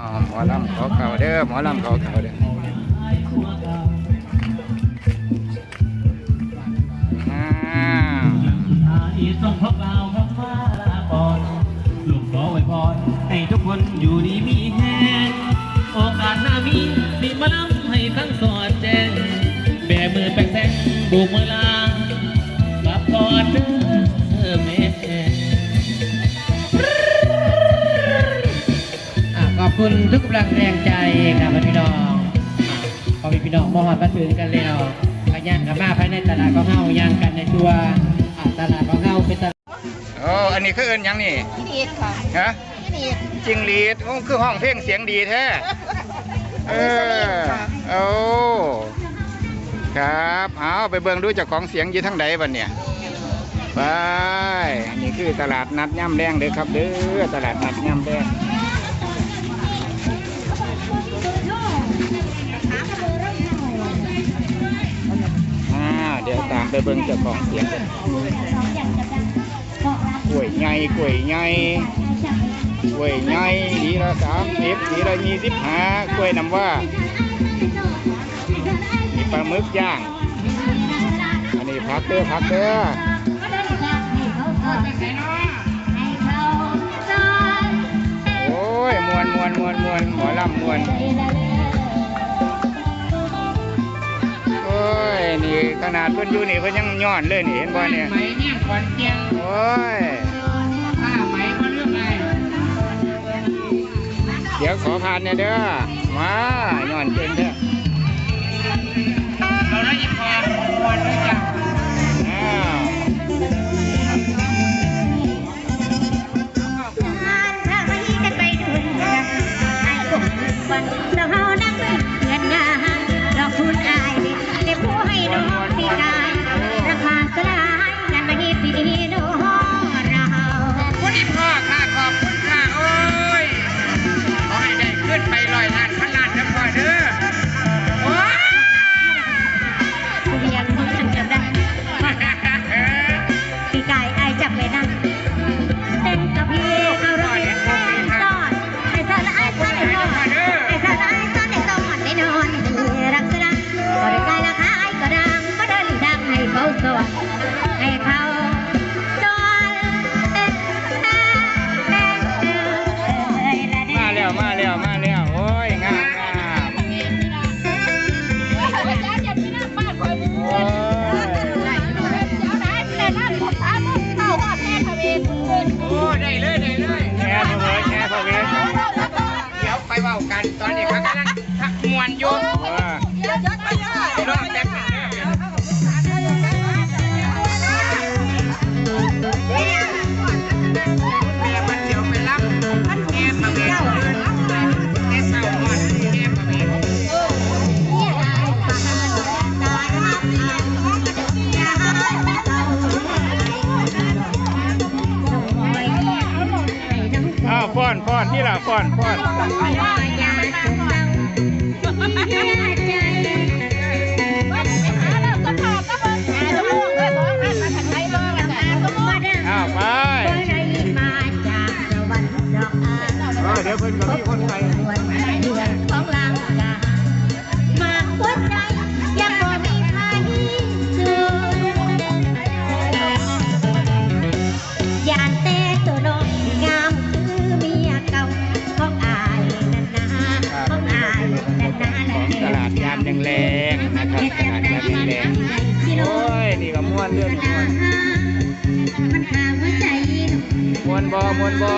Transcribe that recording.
อ๋อหมอลำเขาเขาเด้อหมอลำเขาเขาเด้ออ้าวอีต้องพบเราพบมาลาก่อนลูกขอไว้พรให้ทุกคนอยู่ดีมีแฮงโอกาสหน้ามีสิมาล้ำให้ทั้งสอดแจ้งแบมือแปงแซงบูกมือลากลับก่อนเด้อแม่ คุณทุกกำลังแรงใจครับพี่น้องอะพอมีพี่น้องมองมาถึงกันแล้วก็ย่างกันมาภายในตลาดของเฮาย่างกันในตัวอะตลาดของเฮาเป็นตลาดโอ้อันนี้คือเอินหยังนี่พี่ดีดค่ะฮะพี่ดีดจิงหรีดโอ้คือห้องเพลงเสียงดีแท้เออโอ้ครับเอาไปเบิ่งดูเจ้าของเสียงอยู่ทั้งใดบัดเนี่ยไปนี่คือตลาดนัดย่ำแดงเด้อครับเด้อตลาดนัดย่ำแดง ไปเบิ่งเจ้าของเสียงกันกล้วยใหญ่กล้วยใหญ่กล้วยใหญ่ดีละสามสิบดีละยี่สิบห้ากล้วยน้ำว่ามีปลาหมึกย่าง อันนี้พักเด้อพักเด้อโอ้ยมวนมวนมวนมวนหมอลำมวน นี่ขนาดเพิ่นอยู่นี่เพิ่นยังย้อนเลยนี่เห็นบ่เนี่ยไหมเนี่ยขอนแก่นโอ้ยผ้าไหมก็เรื่องอะไรเดี๋ยวขอผ่านเนี่ยเด้อมาย้อนเก่งเด้อเราได้ยินพอวันด้วยกัน อ้าวฟ้อนฟ้อนนี่ล่ะฟ้อนฟ้อนอ้าวไปเดี๋ยวเพิ่อนก็มีคนไปของลางกามาหัวใจาดยามแรงๆนะครับตลาดยามแรงๆโอ้ยนี่ก็ม่วนเรื่องนี้ม่วนมันหาหัวใจม่วนบ่ม่วนบ่